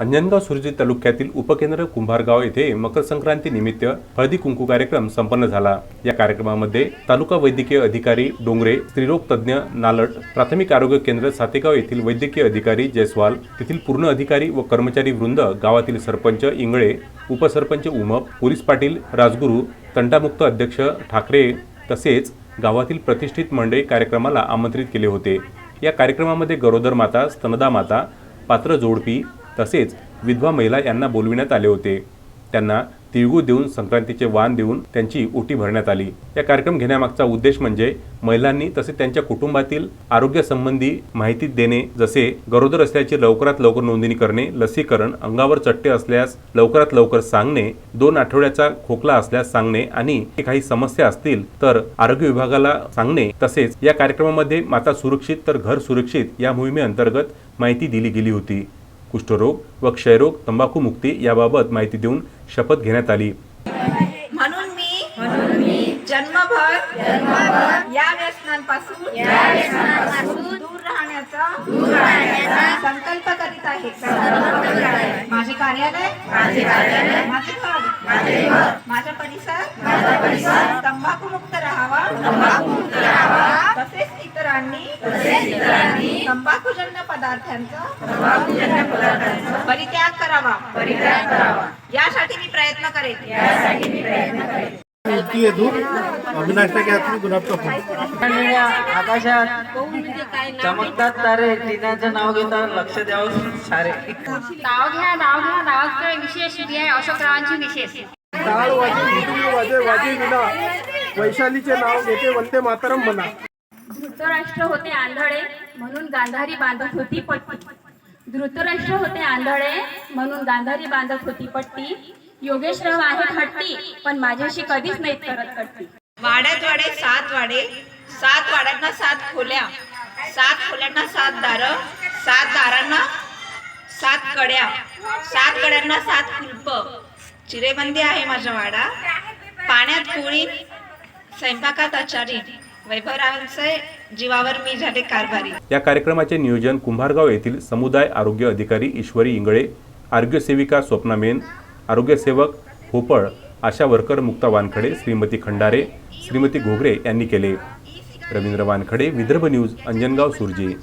अंजनगाव सुरजी तालुक्यातील उपकेंद्र कुंभारगाव येथे मकर संक्रांती निमित्त हळदी कुंकू कार्यक्रम संपन्न झाला. या कार्यक्रमामध्ये तालुका वैद्यकीय अधिकारी डोंगरे स्त्रीरोग तज्ज्ञ नालट प्राथमिक आरोग्य केंद्र सातेगाव येथील वैद्यकीय अधिकारी जयस्वाल तेथील पूर्ण अधिकारी व कर्मचारी वृंद गावातील सरपंच इंगळे उपसरपंच उमप पोलीस पाटील राजगुरू तंटामुक्त अध्यक्ष ठाकरे तसेच गावातील प्रतिष्ठित मंडळी कार्यक्रमाला आमंत्रित केले होते. या कार्यक्रमामध्ये गरोदर माता स्तनदा माता पात्र जोडपी तसेच विधवा महिला यांना बोलविण्यात आले होते. त्यांना तिळगूळ देऊन संक्रांतीचे वाण देऊन त्यांची ओटी भरण्यात आली. या कार्यक्रम घेण्यामागचा उद्देश म्हणजे महिलांनी तसेच त्यांच्या कुटुंबातील आरोग्यासंबंधी माहिती देणे जसे गरोदर असल्याची लवकरात लवकर नोंदणी करणे लसीकरण अंगावर चट्टे असल्यास लवकरात लवकर सांगणे दोन आठवड्याचा खोकला असल्यास सांगणे आणि काही समस्या असतील तर आरोग्य विभागाला सांगणे तसेच या कार्यक्रमामध्ये माता सुरक्षित तर घर सुरक्षित या मोहिमेअंतर्गत माहिती दिली गेली होती. कुष्ठरोग व क्षयरोग तंबाखू मुक्ती याबाबत माहिती देऊन शपथ घेण्यात आली. म्हणून मी म्हणून मी जन्मभर जन्मभर या व्यसनांपासून या व्यसनांपासून दूर राहण्याचा दूर राहण्याचा संकल्प करीत आहे. माझे कार्यालय माझे माझे घर परिसर माझा परिसर तंबाखू मुक्त राहावा. तंबाखू मुक्त राहावा. तसेच इतरांनी तसेच इतरांनी तंबाखूजन्य पदार्थांचा परित्याग करावा. परित्याग करावा. यासाठी मी प्रयत्न करेन. यासाठी मी प्रयत्न करेन. दूर गुलाब का आकाशात चमकतात तारे. टिनाचं नाव घेता लक्ष द्यावं सारे. नाव घ्या नाव घ्या नावाचं विशेष आहे अशोकरावांची विशेष. टाळ वाजे मृदुंग वाजे वाजे विना. वैशालीचे नाव घेते वंदे मातरम म्हणा. धृतराष्ट्र होते आंधळे. म्हणून गांधारी बांधत होती पट्टी. धृतराष्ट्र होते आंधळे म्हणून गांधारी बांधत होती पट्टी. योगेशराव आहे हट्टी पण माझ्याशी कधीच नाही करत कट्टी वाड्यात वाडे सात वाडे. सात वाड्यांना सात खोल्या. सात खोल्यांना सात दार. सात दारांना सात कड्या. सात कड्यांना सात कुलप. चिरेबंदी आहे माझा वाडा. पाण्यात कोळी स्वयंपाकात आचारी. वैभवरावांचे जीवावर मी झाले कारभारी. या कार्यक्रमाचे नियोजन कुंभारगाव येथील समुदाय आरोग्य अधिकारी ईश्वरी इंगळे आरोग्यसेविका स्वप्ना मेन आरोग्यसेवक होपळ आशा वर्कर मुक्ता वानखडे श्रीमती खंडारे श्रीमती घोगरे यांनी केले. रवींद्र वानखडे विदर्भ न्यूज अंजनगाव सुरजी.